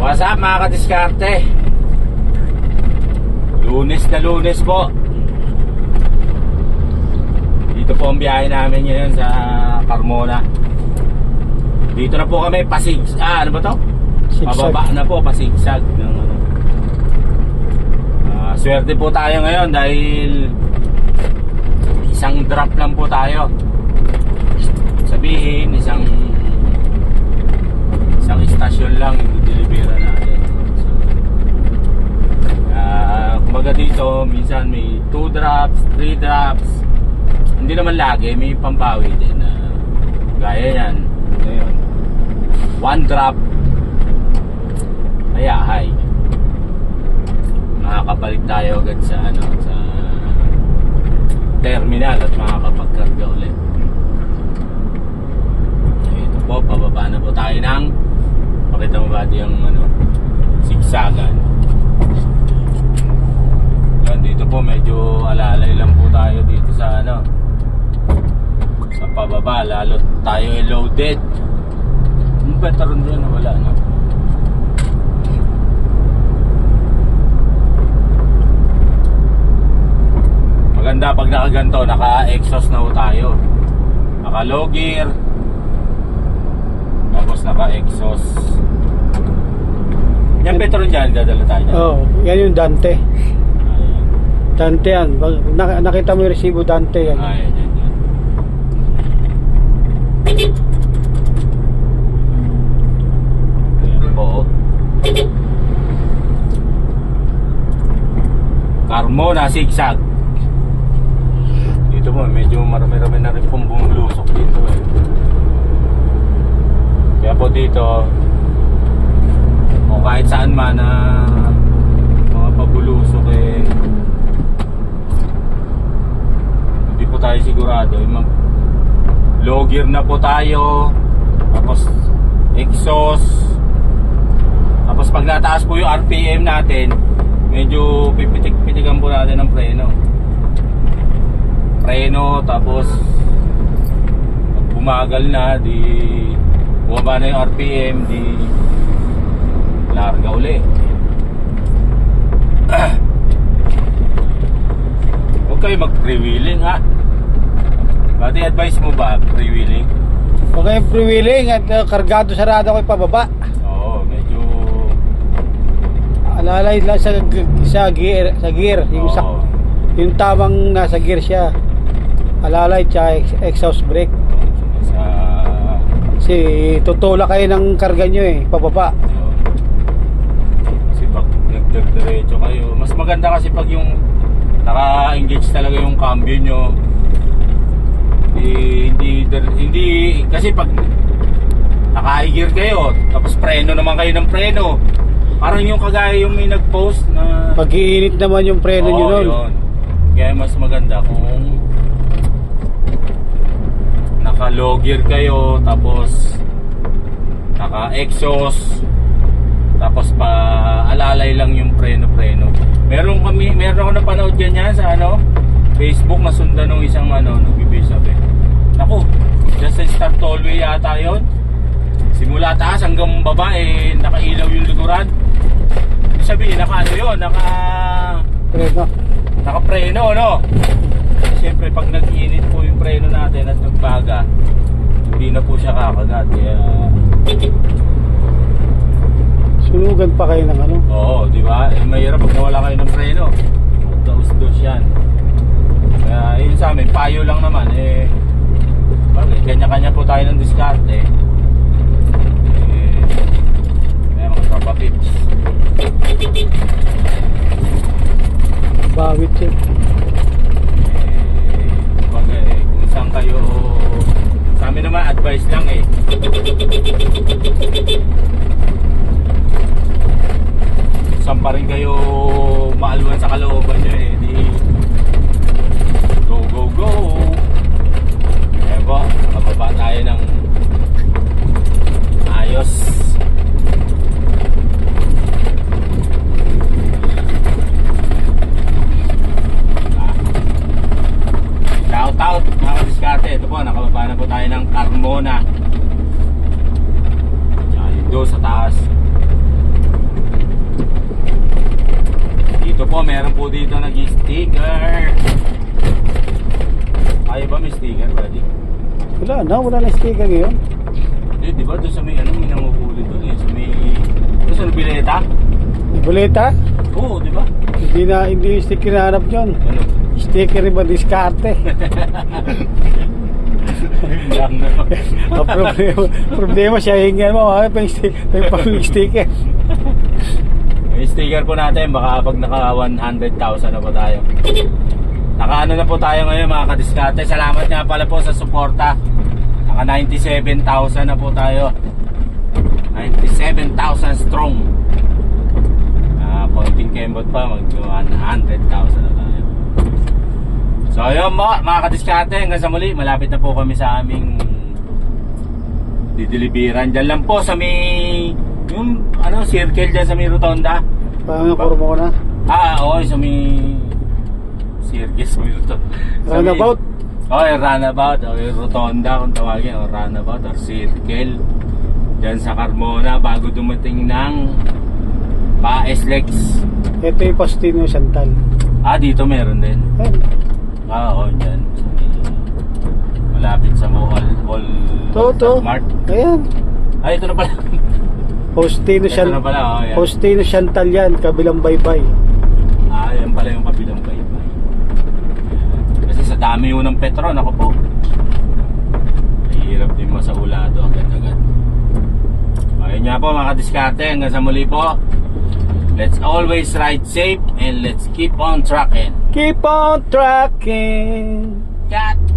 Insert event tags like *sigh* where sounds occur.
What's up mga kadiskarte? Lunes na lunes po. Dito po ang biyahe namin ngayon sa Carmona. Dito na po kami pasig... Ah, ano ba to? Sigsag. Pababa na po, pasigsag. Ng, ano. Ah, swerte po tayo ngayon dahil isang drop lang po tayo. Sabihin, isang isang istasyon lang yung delivery natin. So, ah, kumbaga dito, minsan may 2 3 drops. Hindi naman lagi, may pambawi din na gaya yan. Ngayon, 1 drop. Kaya, hi. Makakabalik tayo agad sa ano, sa terminal at makakapagkarga ulit. Ito po, pababa na po tayo ng Pakita mo ba yung ano, sigsagan. Yan, dito po medyo alalay lang po tayo dito sa ano, sa pababa, lalo tayo ay loaded. Yung veteran doon, wala na. Maganda pag nakaganto, naka-exhaust na ho tayo. Naka-low gear. Tapos naka-exhaust. Yan Petron dyan, dadala tayo dyan. Oh, yan yung Dante. Dante yan. Nakita mo yung resibo Dante yan. Ayan, yan, yan. Sigsag. Dito po, medyo marami-rami na rin pong bumulusok dito eh. Kaya po dito, o kahit saan man na mga pabulusok eh, hindi po tayo sigurado. Mag low gear na po tayo. Tapos exhaust. Tapos pag nataas po yung RPM natin, medyo pipitik-pitikan po natin ng preno. Preno, tapos pag bumagal na, di bumaba na yung RPM, di larga uli. *clears throat* Huwag kayo mag-freewheeling ha. Pati advice mo ba, freewheeling? Huwag kayong pre-wheeling at uh, kargado sarado ko pababa. Oo, medyo... Alalay lang sa, sa gear, sa gear. Yung, sa, Oo. yung tamang nasa gear siya. Alalay tsaka ex- exhaust brake. sa... Kasi tutula kayo ng karga nyo eh, pababa. Oo. Kasi pag nagdiretso kayo, mas maganda kasi pag yung naka-engage talaga yung cambio nyo. Hindi, hindi, hindi, kasi pag naka-gear kayo, tapos preno naman kayo ng preno. Parang yung kagaya yung may nag-post na... Pag iinit naman yung preno nyo Oo, nun. yun. Kaya mas maganda kung naka-low gear kayo, tapos naka-exhaust, tapos pa alalay lang yung preno-preno. Meron kami, meron ako napanood ganyan sa ano, Facebook na sundan ng isang ano, nagbibig sabi. Naku, just sa start tollway yata yun. Simula taas hanggang baba eh, nakailaw yung luguran. Ibig Sabihin, naka ano yun, naka Preno. nakapreno, no? Siyempre, pag nag-init po yung preno natin at nagbaga, hindi na po siya kakagat. Kaya, Sunugan pa kayo ng ano. oo, di ba? Eh, mahirap pag nawala kayo ng preno. Daus-dos yan. Kaya, yun sa amin, payo lang naman. Eh, bakit? Kanya-kanya po tayo ng diskarte. Eh, kaya mga tropa pips. Bawit. Pag eh, kung saan kayo sa amin naman advice lang eh saan pa rin kayo maalwan sa kalooban nyo eh di po nakababa tayo ng ayos Shout out mga kadiskarte. Ito po, nakababa na po tayo ng Carmona. Yan, yun doon sa taas. po, meron po dito nag-sticker. Ayaw ba may sticker, buddy? Wala na, wala na sticker ngayon. Hindi, di ba doon sa may ano, may nanguhuli doon eh. Sa may... Doon sa bileta? Ibuleta, Oo, di ba? hindi na, hindi yung sticker na hanap yun. Ano? Sticker iba diskarte. *laughs* *laughs* Ang problema, problema siya hingan mo, sti- pang, pang sticker. May sticker po natin, baka pag naka 100,000 na po tayo. *laughs* Naka ano na po tayo ngayon mga kadiskate. Salamat nga pala po sa suporta. Naka 97,000 na po tayo. 97,000 strong. Ah, konting kembot pa, mag 100,000 na tayo. So yun mo, mga kadiskate, hanggang sa muli, malapit na po kami sa aming dideliveran. Diyan lang po sa may, yung ano, circle dyan sa may rotonda. Parang nakurmo ko na. Ah, oo, sa may may rotonda. Sa may- Roundabout. Oo, yung runabout, o yung rotonda kung tawagin, o runabout, or circle. Diyan sa Carmona, bago dumating ng Paes Lex. Ito yung Pastino Santal. Ah, dito meron din. Ayun. Ah, oo, dyan. Sa may, malapit sa Mall, Mall Ito, ito. Mart. Ayan. Ay, ito na pala. *laughs* Postino ito Santal. na pala, oh, yan. Postino Santal yan, kabilang baybay. Ah, yan pala yung kabilang baybay. Dami yun ng Petron, ako po. Mahirap din masaulado agad-agad. Ayun nga po mga diskarte, hanggang sa muli po. Let's always ride safe and let's keep on trucking. Keep on tracking. God